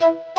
Thank you.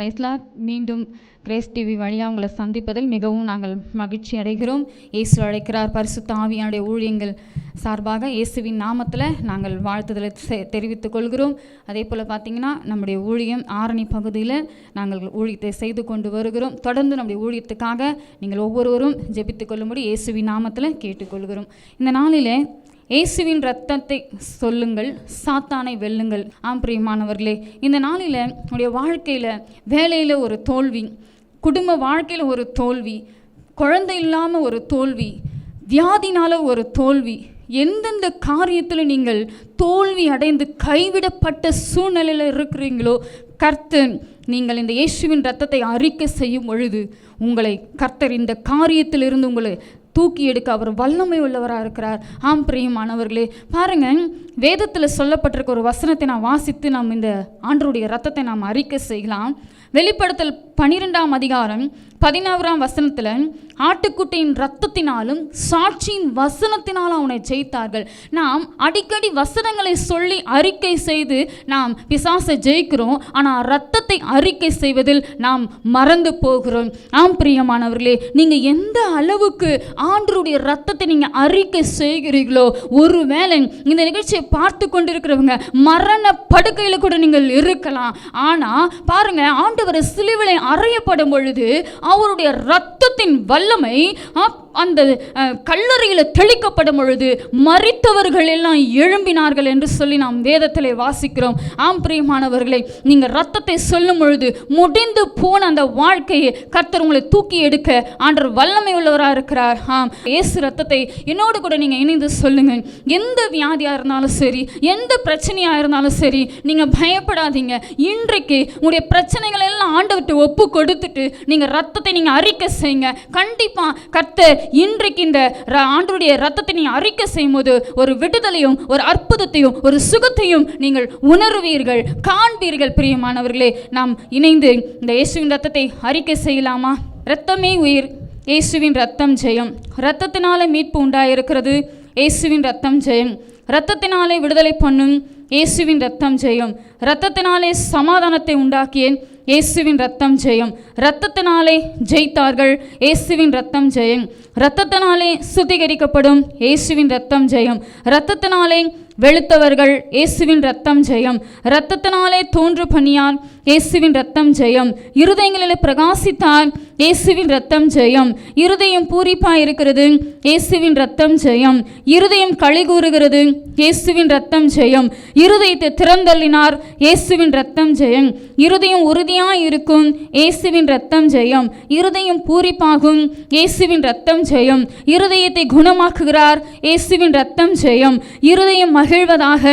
பிரைஸ்லா மீண்டும் grace TV வழியாக உங்களை சந்திப்பதில் மிகவும் நாங்கள் மகிழ்ச்சி அடைகிறோம். இயேசு அழைக்கிறார். பரிசுத்த ஆவியானுடைய ஊழியங்கள் சார்பாக இயேசுவின் நாமத்தில் நாங்கள் வாழ்த்துதலை செ- தெரிவித்துக் கொள்கிறோம். அதே போல் பார்த்தீங்கன்னா நம்முடைய ஊழியம் ஆரணி பகுதியில் நாங்கள் ஊழியத்தை செய்து கொண்டு வருகிறோம். தொடர்ந்து நம்முடைய ஊழியத்துக்காக நீங்கள் ஒவ்வொருவரும் ஜெபித்துக் கொள்ளும்படி இயேசுவின் நாமத்தில் கேட்டுக்கொள்கிறோம் இந்த நாளிலே இயேசுவின் ரத்தத்தை சொல்லுங்கள் சாத்தானை வெல்லுங்கள். ஆம் பிரியமானவர்களே இந்த நாளில் உடைய வாழ்க்கையில் வேலையில் ஒரு தோல்வி குடும்ப வாழ்க்கையில் ஒரு தோல்வி குழந்தை இல்லாமல் ஒரு தோல்வி வியாதினால் ஒரு தோல்வி எந்தெந்த காரியத்தில் நீங்கள் தோல்வி அடைந்து கைவிடப்பட்ட சூழ்நிலையில் இருக்கிறீங்களோ கர்த்தன் நீங்கள் இந்த இயேசுவின் ரத்தத்தை அறிக்கை செய்யும் பொழுது உங்களை கர்த்தர் இந்த காரியத்திலிருந்து உங்களை தூக்கி எடுக்க அவர் வல்லமை உள்ளவராக இருக்கிறார். ஆம் பிரியமானவர்களே பாருங்க வேதத்தில் சொல்லப்பட்டிருக்க ஒரு வசனத்தை நான் வாசித்து நாம் இந்த ஆண்டருடைய ரத்தத்தை நாம் அறிக்கை செய்யலாம். வெளிப்படுத்தல் பனிரெண்டாம் அதிகாரம் பதினாறாம் வசனத்தில் ஆட்டுக்குட்டியின் ரத்தத்தினாலும் சாட்சியின் வசனத்தினாலும் அவனை ஜெயித்தார்கள். நாம் அடிக்கடி வசனங்களை சொல்லி அறிக்கை செய்து நாம் பிசாசை ஜெயிக்கிறோம். ஆனால் ரத்தத்தை அறிக்கை செய்வதில் நாம் மறந்து போகிறோம். ஆம் பிரியமானவர்களே நீங்கள் எந்த அளவுக்கு ஆண்டருடைய ரத்தத்தை நீங்கள் அறிக்கை செய்கிறீர்களோ ஒருவேளை இந்த நிகழ்ச்சியை பார்த்து கொண்டிருக்கிறவங்க மரண படுக்கையில் கூட நீங்கள் இருக்கலாம். ஆனால் பாருங்கள் ஆண்டவர் சிலுவிலை அறையப்படும் பொழுது அவருடைய ரத்தத்தின் வல்லமை அந்த கல்லறையில் தெளிக்கப்படும் பொழுது மறித்தவர்கள் எல்லாம் எழும்பினார்கள் என்று சொல்லி நாம் வேதத்திலே வாசிக்கிறோம். ஆம் பிரியமானவர்களே நீங்கள் ரத்தத்தை சொல்லும் பொழுது முடிந்து போன அந்த வாழ்க்கையை கர்த்தர் உங்களை தூக்கி எடுக்க ஆண்டர் வல்லமை உள்ளவராக இருக்கிறார். ஆம் இயேசு ரத்தத்தை என்னோடு கூட நீங்கள் இணைந்து சொல்லுங்க எந்த வியாதியாக இருந்தாலும் சரி எந்த பிரச்சனையாக இருந்தாலும் சரி நீங்கள் பயப்படாதீங்க. இன்றைக்கு உங்களுடைய பிரச்சனைகள் எல்லாம் ஆண்டவர்கிட்ட ஒப்பு கொடுத்துட்டு நீங்கள் ரத்தத்தை நீங்கள் அறிக்கை செய்யுங்க. கண்டிப்பாக கர்த்தர் இன்றைக்கு இந்த ர- ரத்தத்தை நீ அறிக்கை செய்யும்போது ஒரு விடுதலையும் ஒரு அற்புதத்தையும் ஒரு சுகத்தையும் நீங்கள் உணர்வீர்கள் காண்பீர்கள் பிரியமானவர்களே. நாம் இணைந்து இந்த இயேசுவின் ரத்தத்தை அறிக்கை செய்யலாமா? ரத்தமே உயிர் இயேசுவின் ரத்தம் ஜெயம். ரத்தத்தினால மீட்பு உண்டாயிருக்கிறது இயேசுவின் ரத்தம் ஜெயம். ரத்தத்தினாலே விடுதலை பண்ணும் இயேசுவின் ரத்தம் ஜெயம். ரத்தத்தினாலே சமாதானத்தை உண்டாக்கியேன். இயேசுவின் ரத்தம் ஜெயம். ரத்தத்தினாலே ஜெயித்தார்கள். இயேசுவின் ரத்தம் ஜெயம். ரத்தத்தினாலே சுத்திகரிக்கப்படும். இயேசுவின் ரத்தம் ஜெயம். ரத்தத்தினாலே வெளுத்தவர்கள் இயேசுவின் ரத்தம் ஜெயம். ரத்தத்தினாலே தோன்று பணியார் இயேசுவின் ரத்தம் ஜெயம். இருதயங்களிலே பிரகாசித்தார் இயேசுவின் ரத்தம் ஜெயம். இருதயம் பூரிப்பாய் இருக்கிறது இயேசுவின் ரத்தம் ஜெயம். இருதயம் களி கூறுகிறது இயேசுவின் ரத்தம் ஜெயம். இருதயத்தை திறந்தள்ளினார் இயேசுவின் ரத்தம் ஜெயம். இருதயம் உறுதியாய் இருக்கும் இயேசுவின் ரத்தம் ஜெயம். இருதயம் பூரிப்பாகும் இயேசுவின் ரத்தம் ஜெயம். இருதயத்தை குணமாக்குகிறார் இயேசுவின் ரத்தம் ஜெயம். இருதயம் மகிழ்வதாக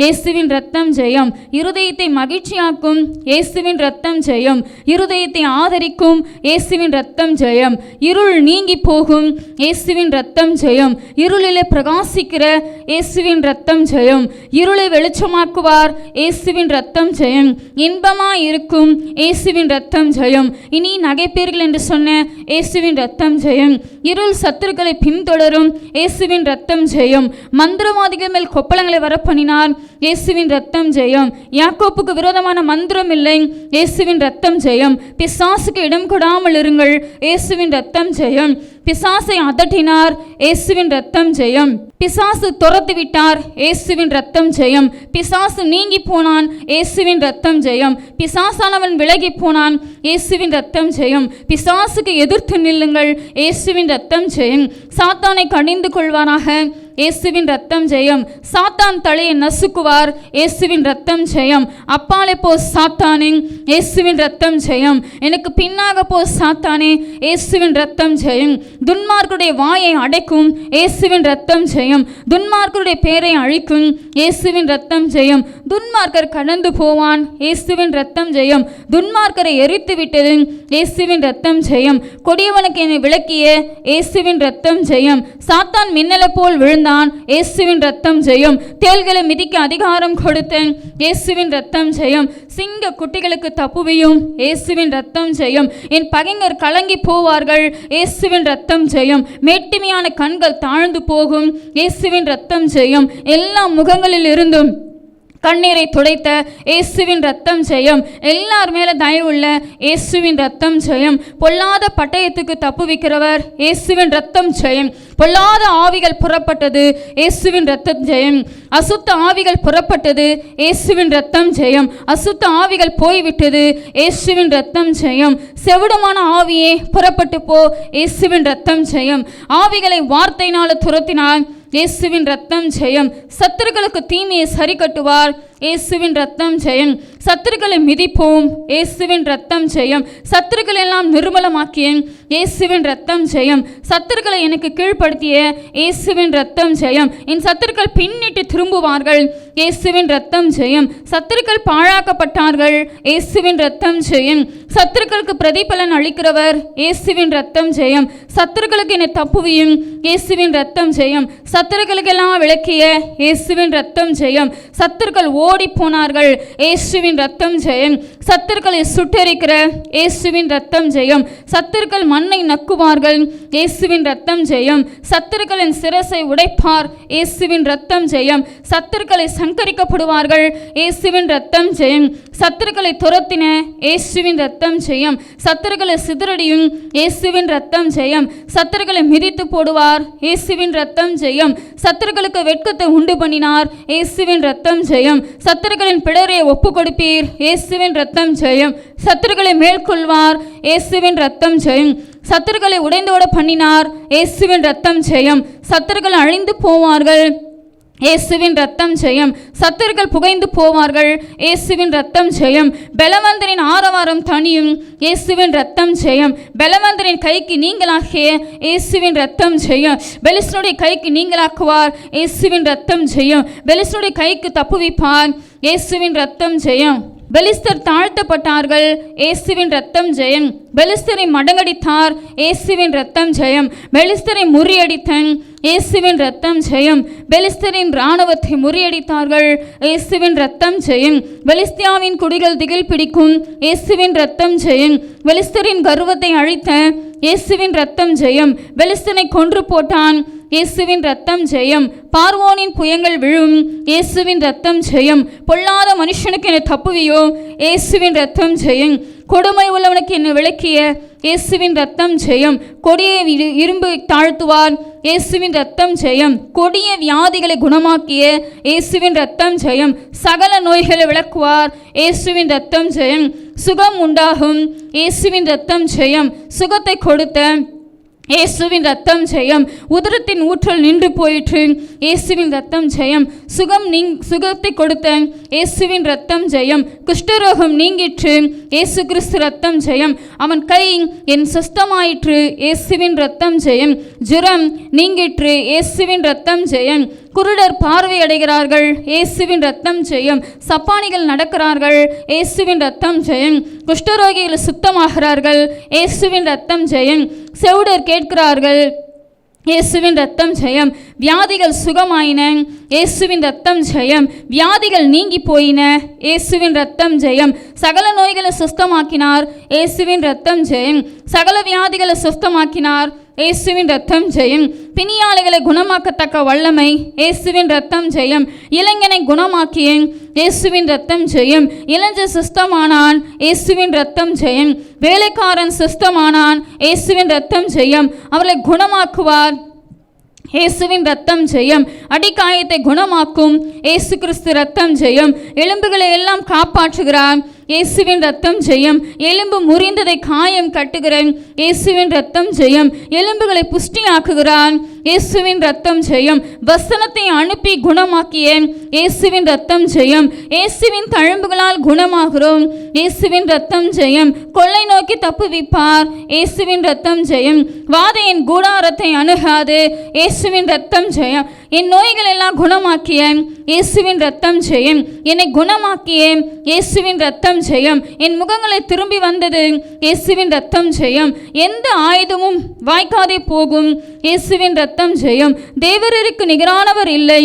இயேசுவின் ரத்தம் ஜெயம். இருதயத்தை மகிழ்ச்சியாக்கும் இயேசுவின் ரத்தம் ஜெயம். இருதயத்தை ஆதரிக்கும் இயேசுவின் ரத்தம் ஜெயம். இருள் நீங்கி போகும் இயேசுவின் ரத்தம் ஜெயம். இருளிலே பிரகாசிக்கிற இயேசுவின் ரத்தம் ஜெயம். இருளை வெளிச்சமாக்குவார் இயேசுவின் ரத்தம் ஜெயம். இன்பமாய் இருக்கும் இயேசுவின் ரத்தம் ஜெயம். இனி நகைப்பீர்கள் என்று சொன்ன இயேசுவின் ரத்தம் ஜெயம். இருள் சத்துருக்களை பின்தொடரும் இயேசுவின் ரத்தம் ஜெயம். மந்திரவாதிகள் மேல் கொப்பளங்களை வரப்பண்ணினார் இயேசுவின் ரத்தம் ஜெயம். யாக்கோப்புக்கு விரோதமான மந்திரம் இல்லை. இயேசுவின் ரத்தம் ஜெயம். பிசாசுக்கு இடம் கொடாமல் இருங்கள். இயேசுவின் ரத்தம் ஜெயம். பிசாசை அதட்டினார். இயேசுவின் ரத்தம் ஜெயம். பிசாசு துரத்து விட்டார். இயேசுவின் ரத்தம் ஜெயம். பிசாசு நீங்கி போனான். இயேசுவின் ரத்தம் ஜெயம். பிசாசானவன் விலகி போனான். இயேசுவின் ரத்தம் ஜெயம். பிசாசுக்கு எதிர்த்து நில்லுங்கள். இயேசுவின் ரத்தம் ஜெயம். சாத்தானை கணிந்து கொள்வாராக இயேசுவின் ரத்தம் ஜெயம். சாத்தான் தலையை நசுக்குவார். இயேசுவின் ரத்தம் ஜெயம். அப்பாலே போ சாத்தானே இயேசுவின் ரத்தம் ஜெயம். எனக்கு பின்னாக போ சாத்தானே இயேசுவின் ரத்தம் ஜெயம். துன்மார்க்குடைய வாயை அடைக்கும் இயேசுவின் ரத்தம் ஜெயம். துன்மார்க்கருடைய பேரை அழிக்கும் இயேசுவின் ரத்தம் ஜெயம். துன்மார்க்கர் கடந்து போவான் இயேசுவின் ரத்தம் ஜெயம். துன்மார்க்கரை எரித்து விட்டது இயேசுவின் ரத்தம் ஜெயம். கொடியவனுக்கு என்னை விளக்கிய இயேசுவின் ரத்தம் ஜெயம். சாத்தான் மின்னலை போல் விழுந்து எழுந்தான் இயேசுவின் ரத்தம் ஜெயம். தேள்களை மிதிக்க அதிகாரம் கொடுத்தேன். இயேசுவின் ரத்தம் ஜெயம். சிங்க குட்டிகளுக்கு தப்புவியும். இயேசுவின் ரத்தம் ஜெயம். என் பகைஞர் கலங்கி போவார்கள். இயேசுவின் ரத்தம் ஜெயம். மேட்டிமையான கண்கள் தாழ்ந்து போகும். இயேசுவின் ரத்தம் ஜெயம். எல்லா முகங்களில் இருந்தும் கண்ணீரை துடைத்த இயேசுவின் ரத்தம் ஜெயம். எல்லார் மேலே தயவுள்ள இயேசுவின் ரத்தம் ஜெயம். பொல்லாத பட்டயத்துக்கு தப்பு வைக்கிறவர் இயேசுவின் ரத்தம் ஜெயம். பொல்லாத ஆவிகள் புறப்பட்டது இயேசுவின் ரத்தம் ஜெயம். அசுத்த ஆவிகள் புறப்பட்டது இயேசுவின் ரத்தம் ஜெயம். அசுத்த ஆவிகள் போய்விட்டது இயேசுவின் ரத்தம் ஜெயம். செவிடமான ஆவியே புறப்பட்டு போ இயேசுவின் ரத்தம் ஜெயம். ஆவிகளை வார்த்தையினால துரத்தினால் இயேசுவின் ரத்தம் ஜெயம். சத்துருக்களுக்கு தீமையை சரி கட்டுவார் இயேசுவின் ரத்தம் ஜெயம். சத்துருக்களை மிதிப்போம். இயேசுவின் ரத்தம் ஜெயம். சத்துருக்களை எல்லாம் நிர்மலமாக்கியேன். இயேசுவின் ரத்தம் ஜெயம். சத்துருக்களை எனக்கு கீழ்ப்படுத்திய இயேசுவின் ரத்தம் ஜெயம். என் சத்துருக்கள் பின்னிட்டு திரும்புவார்கள். இயேசுவின் ரத்தம் ஜெயம். சத்துருக்கள் பாழாக்கப்பட்டார்கள். இயேசுவின் ரத்தம் ஜெயம். சத்துருக்களுக்கு பிரதிபலன் அளிக்கிறவர். இயேசுவின் ரத்தம் ஜெயம். சத்துருக்களுக்கு என்னை தப்புவியும். இயேசுவின் ரத்தம் ஜெயம். சத் சத்துருக்களுக்கெல்லாம் விளக்கிய இயேசுவின் ரத்தம் ஜெயம். சத்துருக்கள் ஓடி போனார்கள் இயேசுவின் ரத்தம் ஜெயம். சத்துருக்களை சுட்டரிக்கிற இயேசுவின் ரத்தம் ஜெயம். சத்துருக்கள் மண்ணை நக்குவார்கள் இயேசுவின் ரத்தம் ஜெயம். சத்துருக்களின் சிரசை உடைப்பார் இயேசுவின் ரத்தம் ஜெயம். சத்துருக்களை சங்கரிக்கப்படுவார்கள் இயேசுவின் ரத்தம் ஜெயம். சத்துருக்களை துரத்தின இயேசுவின் ரத்தம் ஜெயம். சத்துருக்களை சிதறடியும் இயேசுவின் ரத்தம் ஜெயம். சத்துருக்களை மிதித்து போடுவார் இயேசுவின் ரத்தம் ஜெயம். சத்துருக்களுக்கு வெட்கத்தை உண்டு பண்ணினார். இயேசுவின் ரத்தம் ஜெயம். சத்துருக்களின் பிடரையை ஒப்பு கொடுப்பீர். இயேசுவின் ரத்தம் ஜெயம். சத்துருக்களை மேற்கொள்வார். இயேசுவின் ரத்தம் ஜெயம். சத்துருக்களை உடைந்தோட பண்ணினார். இயேசுவின் ரத்தம் ஜெயம். சத்துருக்கள் அழிந்து போவார்கள். இயேசுவின் ரத்தம் ஜெயம். சத்துருக்கள் புகைந்து போவார்கள். இயேசுவின் ரத்தம் ஜெயம். பலவந்தரின் ஆரவாரம் தனியும் இயேசுவின் ரத்தம் ஜெயம். பலவந்தரின் கைக்கு நீங்களாகிய இயேசுவின் ரத்தம் ஜெயம். பெலிஸ்னுடைய கைக்கு நீங்களாக்குவார் இயேசுவின் ரத்தம் ஜெயம். பெலிஸ்னுடைய கைக்கு தப்புவிப்பார். இயேசுவின் ரத்தம் ஜெயம். பெலிஸ்தர் தாழ்த்தப்பட்டார்கள். இயேசுவின் ரத்தம் ஜெயம். பெலிஸ்தரை மடங்கடித்தார். இயேசுவின் ரத்தம் ஜெயம். பெலிஸ்தரை முறியடித்தன். இயேசுவின் ரத்தம் ஜெயம். பெலிஸ்தரின் இராணுவத்தை முறியடித்தார்கள். இயேசுவின் ரத்தம் ஜெயம். பெலிஸ்தியாவின் குடிகள் திகில் பிடிக்கும். இயேசுவின் ரத்தம் ஜெயம். பெலிஸ்தரின் கர்வத்தை அழித்த இயேசுவின் ரத்தம் ஜெயம். பெலிஸ்தனை கொன்று போட்டான். இயேசுவின் ரத்தம் ஜெயம். பார்வோனின் புயங்கள் விழும். இயேசுவின் ரத்தம் ஜெயம். பொல்லாத மனுஷனுக்கு என்னை தப்புவியோ? இயேசுவின் ரத்தம் ஜெயம். கொடுமை உள்ளவனுக்கு என்னை விளக்கிய? இயேசுவின் ரத்தம் ஜெயம். கொடியை இரு- இரும்பு தாழ்த்துவார். இயேசுவின் ரத்தம் ஜெயம். கொடிய வியாதிகளை குணமாக்கிய. இயேசுவின் ரத்தம் ஜெயம். சகல நோய்களை விளக்குவார். இயேசுவின் ரத்தம் ஜெயம். சுகம் உண்டாகும். இயேசுவின் ரத்தம் ஜெயம். சுகத்தை கொடுத்த இயேசுவின் ரத்தம் ஜெயம். உதரத்தின் ஊற்றல் நின்று போயிற்று. இயேசுவின் ரத்தம் ஜெயம். சுகம் நீங் சுகத்தை கொடுத்த இயேசுவின் ரத்தம் ஜெயம். குஷ்டரோகம் நீங்கிற்று. இயேசு கிறிஸ்து ரத்தம் ஜெயம். அவன் கை என் சுஸ்தமாயிற்று இயேசுவின் ரத்தம் ஜெயம். ஜுரம் நீங்கிற்று. இயேசுவின் ரத்தம் ஜெயம். குருடர் பார்வை அடைகிறார்கள் இயேசுவின் ரத்தம் ஜெயம். சப்பானிகள் நடக்கிறார்கள். இயேசுவின் ரத்தம் ஜெயம். குஷ்டரோகிகள் சுத்தமாகிறார்கள். இயேசுவின் ரத்தம் ஜெயம். செவுடர் கேட்கிறார்கள். இயேசுவின் ரத்தம் ஜெயம். வியாதிகள் சுகமாயின. இயேசுவின் ரத்தம் ஜெயம். வியாதிகள் நீங்கி போயின. இயேசுவின் ரத்தம் ஜெயம். சகல நோய்களை சுஸ்தமாக்கினார் இயேசுவின் ரத்தம் ஜெயம். சகல வியாதிகளை சுஸ்தமாக்கினார் இயேசுவின் ரத்தம் ஜெயம். பிணியாளிகளை குணமாக்கத்தக்க வல்லமை. இயேசுவின் ரத்தம் ஜெயம். இளைஞனை குணமாக்கிய இயேசுவின் ரத்தம் ஜெயம். இளைஞ சுஸ்தமானான் இயேசுவின் ரத்தம் ஜெயம். வேலைக்காரன் சுஸ்தமானான் இயேசுவின் ரத்தம் ஜெயம். அவர்களை குணமாக்குவார். இயேசுவின் ரத்தம் ஜெயம். அடிக்காயத்தை குணமாக்கும். இயேசு கிறிஸ்து ரத்தம் ஜெயம். எலும்புகளை எல்லாம் காப்பாற்றுகிறார். இயேசுவின் ரத்தம் ஜெயம். எலும்பு முறிந்ததை காயம் கட்டுகிறேன். இயேசுவின் ரத்தம் ஜெயம். எலும்புகளை புஷ்டியாக்குகிறான். இயேசுவின் ரத்தம் ஜெயம். வசனத்தை அனுப்பி குணமாக்கியேன். இயேசுவின் ரத்தம் ஜெயம். இயேசுவின் தழும்புகளால் குணமாகிறோம். இயேசுவின் ரத்தம் ஜெயம். கொள்ளை நோக்கி தப்புவிப்பார் இயேசுவின் ரத்தம் ஜெயம். வாதையின் கூடாரத்தை அணுகாது. இயேசுவின் ரத்தம் ஜெயம். என் நோய்கள் எல்லாம் குணமாக்கிய இயேசுவின் ரத்தம் ஜெயம். என்னை குணமாக்கிய இயேசுவின் ரத்தம் ஜெயம். என் முகங்களை திரும்பி வந்தது. இயேசுவின் ரத்தம் ஜெயம். எந்த ஆயுதமும் வாய்க்காதே போகும். இயேசுவின் ரத்தம் ரத்தம் ஜெயம். தேவரருக்கு நிகரானவர் இல்லை.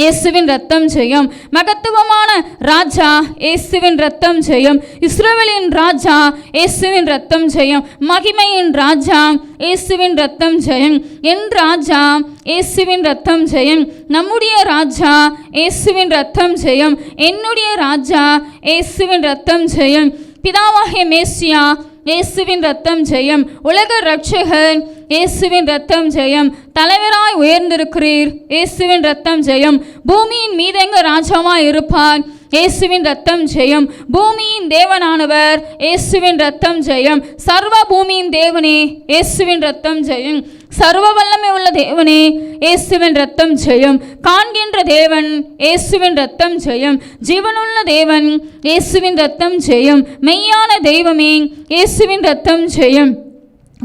இயேசுவின் ரத்தம் ஜெயம். மகத்துவமான ராஜா இயேசுவின் ரத்தம் ஜெயம். இஸ்ரோவேலின் ராஜா இயேசுவின் ரத்தம் ஜெயம். மகிமையின் ராஜா இயேசுவின் ரத்தம் ஜெயம். என் ராஜா இயேசுவின் ரத்தம் ஜெயம். நம்முடைய ராஜா இயேசுவின் ரத்தம் ஜெயம். என்னுடைய ராஜா இயேசுவின் ரத்தம் ஜெயம். பிதாவாகிய மேசியா இயேசுவின் ரத்தம் ஜெயம். உலக ரட்சகன் இயேசுவின் ரத்தம் ஜெயம். தலைவராய் உயர்ந்திருக்கிறீர் இயேசுவின் ரத்தம் ஜெயம். பூமியின் மீதெங்க ராஜாவாய் இருப்பார்? இயேசுவின் ரத்தம் ஜெயம். பூமியின் தேவனானவர் இயேசுவின் ரத்தம் ஜெயம். சர்வ பூமியின் தேவனே இயேசுவின் ரத்தம் ஜெயம். சர்வ வல்லமை உள்ள தேவனே இயேசுவின் ரத்தம் ஜெயம். காண்கின்ற தேவன் இயேசுவின் ரத்தம் ஜெயம். ஜீவனுள்ள தேவன் இயேசுவின் ரத்தம் ஜெயம். மெய்யான தெய்வமே இயேசுவின் ரத்தம் ஜெயம்.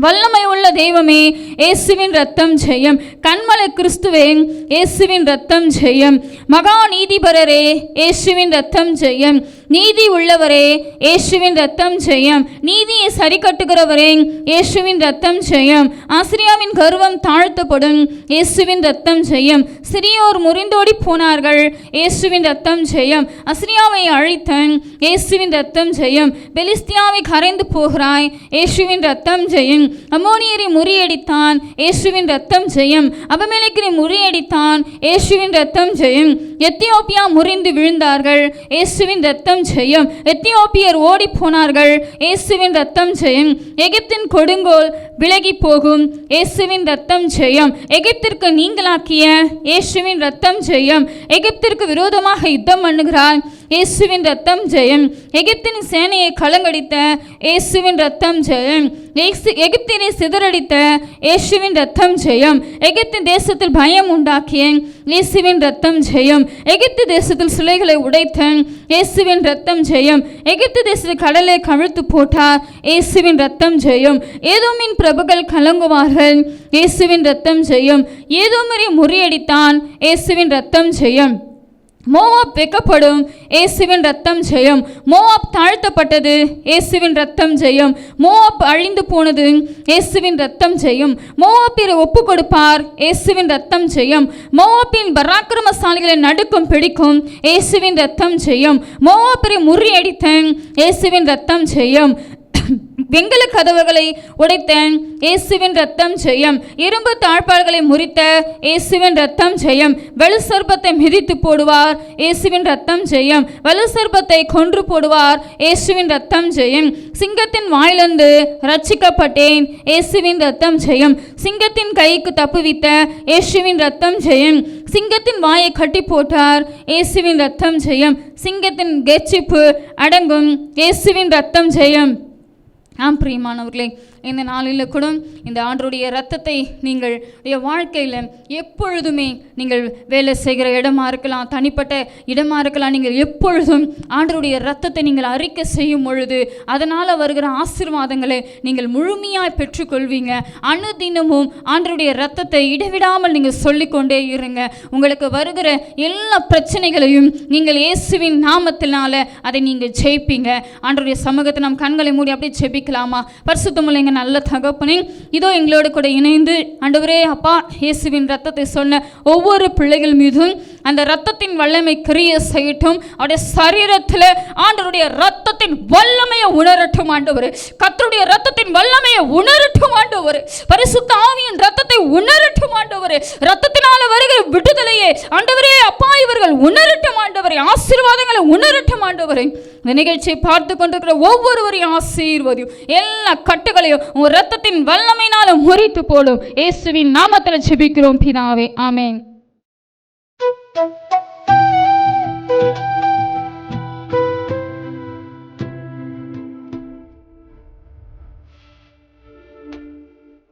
வல்லமை உள்ள தெய்வமே இயேசுவின் ரத்தம் ஜெயம். கண்மல கிறிஸ்துவே இயேசுவின் ரத்தம் ஜெயம். மகா நீதிபரரே இயேசுவின் ரத்தம் ஜெயம். நீதி உள்ளவரே இயேசுவின் ரத்தம் ஜெயம். நீதியை சரி கட்டுகிறவரே இயேசுவின் ரத்தம் ஜெயம். ஆசிரியாவின் கர்வம் தாழ்த்தப்படும் இயேசுவின் ரத்தம் ஜெயம். சிறியோர் முறிந்தோடி போனார்கள் இயேசுவின் ரத்தம் ஜெயம். அசிரியாவை அழித்தன் இயேசுவின் ரத்தம் ஜெயம். பெலிஸ்தியாவை கரைந்து போகிறாய் இயேசுவின் ரத்தம் ஜெயம். அமோனியரை முறியடித்தான் இயேசுவின் ரத்தம் ஜெயம். அபமேலைக்கரை முறியடித்தான் இயேசுவின் ரத்தம் ஜெயம். எத்தியோப்பியா முறிந்து விழுந்தார்கள் இயேசுவின் ரத்தம் ஜெயம். எத்தியோப்பியர் ஓடி போனார்கள் இயேசுவின் ரத்தம் ஜெயம். எகிப்தின் கொடுங்கோல் விலகி போகும் இயேசுவின் ரத்தம் ஜெயம். எகிப்திற்கு நீங்களாக்கிய இயேசுவின் ரத்தம் ஜெயம். எகிப்திற்கு விரோதமாக யுத்தம் பண்ணுகிறார் இயேசுவின் ரத்தம் ஜெயம். எகிப்தின் சேனையை கலங்கடித்த இயேசுவின் ரத்தம் ஜெயம். எகிப்தினை சிதறடித்த இயேசுவின் ரத்தம் ஜெயம். எகிப்தின் தேசத்தில் பயம் உண்டாக்கிய இயேசுவின் ரத்தம் ஜெயம். எகிப்து தேசத்தில் சிலைகளை உடைத்த இயேசுவின் ரத்தம் ஜெயம். எகிப்து தேசத்தில் கடலை கவிழ்த்து போட்டார் இயேசுவின் ரத்தம் ஜெயம். ஏதோமின் பிரபுகள் கலங்குவார்கள் இயேசுவின் ரத்தம் ஜெயம். ஏதோமரை முறியடித்தான் இயேசுவின் ரத்தம் ஜெயம். மோவாப் வெக்கப்படும். இயேசுவின் ரத்தம் ஜெயம். மோவாப் தாழ்த்தப்பட்டது. இயேசுவின் ரத்தம் ஜெயம். மோவாப் அழிந்து போனது. இயேசுவின் ரத்தம் ஜெயம். மோவாப்பிரை ஒப்பு கொடுப்பார். இயேசுவின் ரத்தம் ஜெயம். மோவாப்பின் பராக்கிரமசாலிகளை நடுக்கும் பிடிக்கும். இயேசுவின் ரத்தம் ஜெயம். மோவாப்பிரை முறியடித்த இயேசுவின் ரத்தம் ஜெயம். வெங்கல கதவுகளை உடைத்தேன் இயேசுவின் ரத்தம் ஜெயம். இரும்பு தாழ்பாள்களை முறித்த இயேசுவின் ரத்தம் ஜெயம். வெளு சர்பத்தை மிதித்து போடுவார் இயேசுவின் ரத்தம் ஜெயம். வலு சர்பத்தை கொன்று போடுவார் இயேசுவின் ரத்தம் ஜெயம். சிங்கத்தின் வாயிலிருந்து ரட்சிக்கப்பட்டேன் இயேசுவின் ரத்தம் ஜெயம். சிங்கத்தின் கைக்கு தப்புவித்த இயேசுவின் ரத்தம் ஜெயம். சிங்கத்தின் வாயை கட்டி போட்டார் இயேசுவின் ரத்தம் ஜெயம். சிங்கத்தின் கெச்சிப்பு அடங்கும் இயேசுவின் ரத்தம் ஜெயம். ஆம் பிரியமானவர்களே இந்த நாளில் கூட இந்த ஆண்டருடைய ரத்தத்தை நீங்கள் வாழ்க்கையில் எப்பொழுதுமே நீங்கள் வேலை செய்கிற இடமா இருக்கலாம் தனிப்பட்ட இடமா இருக்கலாம் நீங்கள் எப்பொழுதும் ஆண்டருடைய ரத்தத்தை நீங்கள் அறிக்கை செய்யும் பொழுது அதனால் வருகிற ஆசிர்வாதங்களை நீங்கள் முழுமையாக பெற்றுக்கொள்வீங்க. அனுதினமும் ஆண்டருடைய ரத்தத்தை இடைவிடாமல் நீங்கள் சொல்லிக்கொண்டே இருங்க. உங்களுக்கு வருகிற எல்லா பிரச்சனைகளையும் நீங்கள் இயேசுவின் நாமத்தினால அதை நீங்கள் ஜெயிப்பீங்க. ஆண்டருடைய சமூகத்தை நம் கண்களை மூடி அப்படியே ஜெபிக்கலாமா? பரிசுத்தமில்லைங்க நல்ல தகப்பனே. இதோ எங்களோடு கூட இணைந்து அண்டவரே அப்பா இயேசுவின் ரத்தத்தை சொன்ன ஒவ்வொரு பிள்ளைகள் மீதும் அந்த ரத்தத்தின் வல்லமை கிரிய செய்யட்டும். அவருடைய சரீரத்தில் ஆண்டவருடைய ரத்தத்தின் வல்லமையை உணரட்டும் ஆண்டவர். கத்தருடைய ரத்தத்தின் வல்லமையை உணரட்டும் ஆண்டவர். பரிசுத்த ஆவியின் ரத்தத்தை உணரட்டும் ஆண்டவர். ரத்தத்தினால வருகிற விடுதலையே ஆண்டவரே அப்பா இவர்கள் உணரட்டும் ஆண்டவரை. ஆசீர்வாதங்களை உணரட்டும் ஆண்டவரை. இந்த நிகழ்ச்சியை பார்த்து கொண்டிருக்கிற ஒவ்வொருவரையும் ஆசீர்வதியும். எல்லா கட்டுகளையும் உன் ரத்தத்தின் வல்லமையினாலும் முறித்து போடும். இயேசுவின் நாமத்தில் ஜெபிக்கிறோம் பிதாவே. ஆமேன்.